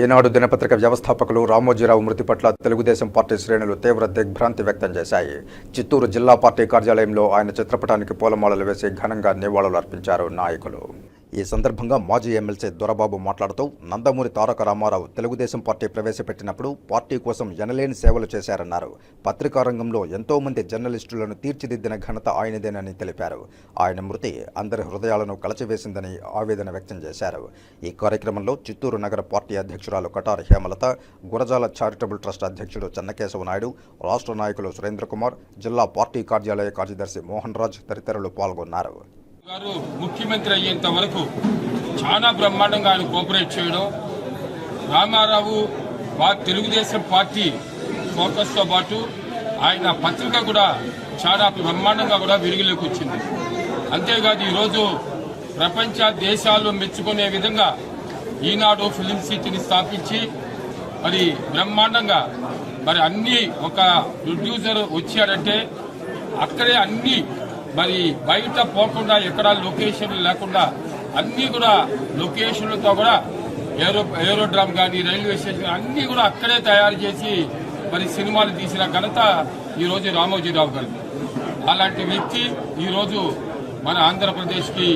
ఈనాడు దినపత్రిక వ్యవస్థాపకులు రామోజీరావు మృతి పట్ల తెలుగుదేశం పార్టీ శ్రేణులు తీవ్ర దిగ్భ్రాంతి వ్యక్తం చేశాయి. చిత్తూరు జిల్లా పార్టీ కార్యాలయంలో ఆయన చిత్రపటానికి పూలమాలలు వేసి ఘనంగా నివాళులు అర్పించారు నాయకులు. ఈ సందర్భంగా మాజీ ఎమ్మెల్సీ దొరబాబు మాట్లాడుతూ నందమూరి తారక రామారావు తెలుగుదేశం పార్టీ ప్రవేశపెట్టినప్పుడు పార్టీ కోసం ఎనలేని సేవలు చేశారన్నారు. పత్రికా రంగంలో ఎంతో మంది జర్నలిస్టులను తీర్చిదిద్దిన ఘనత ఆయనదేనని తెలిపారు. ఆయన మృతి అందరి హృదయాలను కలచివేసిందని ఆవేదన వ్యక్తం చేశారు. ఈ కార్యక్రమంలో చిత్తూరు నగర పార్టీ అధ్యక్షురాలు కటార్ హేమలత గురజాల చారిటబుల్ ట్రస్ట్ అధ్యక్షుడు చెన్నకేశవ నాయుడు రాష్ట్ర నాయకులు సురేంద్రకుమార్ జిల్లా పార్టీ కార్యాలయ కార్యదర్శి మోహన్ రాజ్ తదితరులు పాల్గొన్నారు. గారు ముఖ్యమంత్రి అయ్యేంత వరకు చాలా బ్రహ్మాండంగా ఆయన కోఆపరేట్ చేయడం రామారావు తెలుగుదేశం పార్టీ ఫోకస్తో పాటు ఆయన పత్రిక కూడా చాలా బ్రహ్మాండంగా కూడా వెలుగులోకి వచ్చింది. అంతేకాదు ఈరోజు ప్రపంచ దేశాలు మెచ్చుకునే విధంగా ఈనాడు ఫిలిం సిటీని స్థాపించి మరి బ్రహ్మాండంగా మరి అన్ని ఒక ప్రొడ్యూసర్ వచ్చాడంటే అక్కడే అన్ని మరి బయట పోకుండా ఎక్కడ లొకేషన్లు లేకుండా అన్ని కూడా లొకేషన్లతో కూడా ఏరో ఏరోడ్రామ్ కానీ రైల్వే స్టేషన్ అన్ని కూడా అక్కడే తయారు చేసి మరి సినిమాలు తీసిన ఘనత ఈరోజు రామోజీరావు గారు అలాంటి వ్యక్తి ఈరోజు మన ఆంధ్రప్రదేశ్కి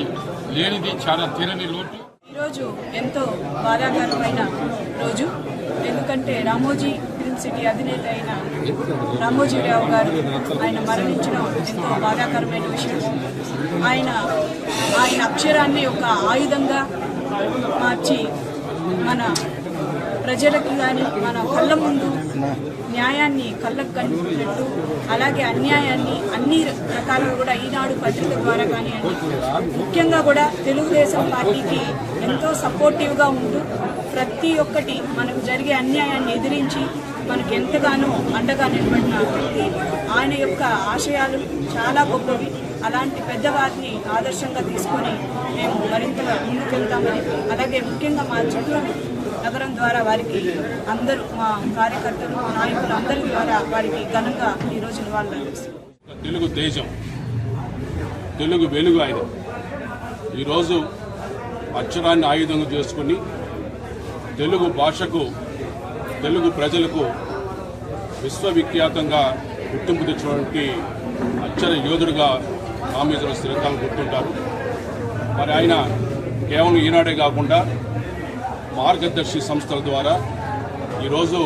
లేనిది చాలా తీరని లోటు. ఈరోజు ఎంతో బాధాకరమైన రోజు. ఎందుకంటే రామోజీ సిటీ అధినేత అయిన రామోజీరావు గారు ఆయన మరణించడం ఎంతో బాధాకరమైన విషయం. ఆయన ఆయన అక్షరాన్ని ఒక ఆయుధంగా మార్చి మన ప్రజలకు కానీ మన కళ్ళ ముందు న్యాయాన్ని కళ్ళకు కనిపించినట్టు అలాగే అన్యాయాన్ని అన్ని రకాలుగా కూడా ఈనాడు పత్రిక ద్వారా కానివ్వండి ముఖ్యంగా కూడా తెలుగుదేశం పార్టీకి ఎంతో సపోర్టివ్గా ఉంటూ ప్రతి ఒక్కటి మనకు జరిగే అన్యాయాన్ని ఎదిరించి మనకు ఎంతగానో అండగా నిలబడిన వ్యక్తి ఆయన యొక్క ఆశయాలు చాలా గొప్పవి. అలాంటి పెద్దవారిని ఆదర్శంగా తీసుకొని మేము మరింతగా ముందుకెళ్తామని అలాగే ముఖ్యంగా మా చిత్తూరు నగరం ద్వారా వారికి అందరూ మా కార్యకర్తలు నాయకులు అందరి ద్వారా వారికి ఘనంగా ఈరోజు నివాళులు అర్పిస్తున్నాం. తెలుగు దేశం తెలుగు వెలుగు ఆయన ఈరోజు అక్షరాన్ని ఆయుధంగా చేసుకుని తెలుగు భాషకు తెలుగు ప్రజలకు విశ్వవిఖ్యాతంగా గుర్తింపు తెచ్చినటువంటి అక్షర యోధుడుగా రామేశ్వర స్థిరకాలం గుర్తుంటారు. మరి ఆయన కేవలం ఈనాడే కాకుండా మార్గదర్శి సంస్థల ద్వారా ఈరోజు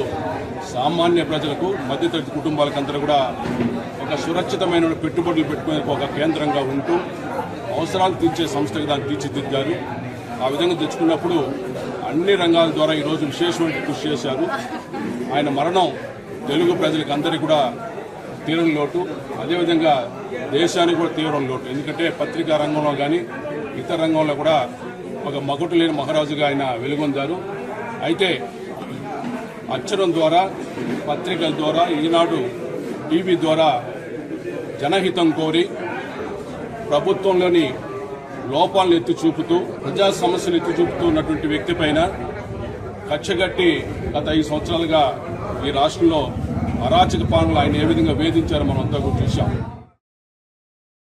సామాన్య ప్రజలకు మధ్యతరగతి కుటుంబాలకందరూ కూడా ఒక సురక్షితమైన పెట్టుబడులు పెట్టుకునేందుకు ఒక కేంద్రంగా ఉంటూ అవసరాలు తీర్చే సంస్థగా దాన్ని తీర్చిదిద్దారు. ఆ విధంగా తెచ్చుకున్నప్పుడు అన్ని రంగాల ద్వారా ఈరోజు విశేషమైన కృషి చేశారు. ఆయన మరణం తెలుగు ప్రజలకు అందరికీ కూడా తీరం లోటు. అదేవిధంగా దేశానికి కూడా తీవ్రం లోటు. ఎందుకంటే పత్రికా రంగంలో కానీ ఇతర రంగంలో కూడా ఒక మగుటు లేని మహారాజుగా ఆయన వెలుగొందారు. అయితే అక్షరం ద్వారా పత్రికల ద్వారా ఈనాడు టీవీ ద్వారా జనహితం కోరి ప్రభుత్వంలోని లోపాలను ఎత్తి చూపుతూ ప్రజా సమస్యలు ఎత్తి చూపుతూ ఉన్నటువంటి వ్యక్తి పైన కచ్చగట్టి గత ఐదు సంవత్సరాలుగా ఈ రాష్ట్రంలో అరాచక పాలనలు ఆయన ఏ విధంగా వేధించారో మనం అంతా కూడా చూశాం.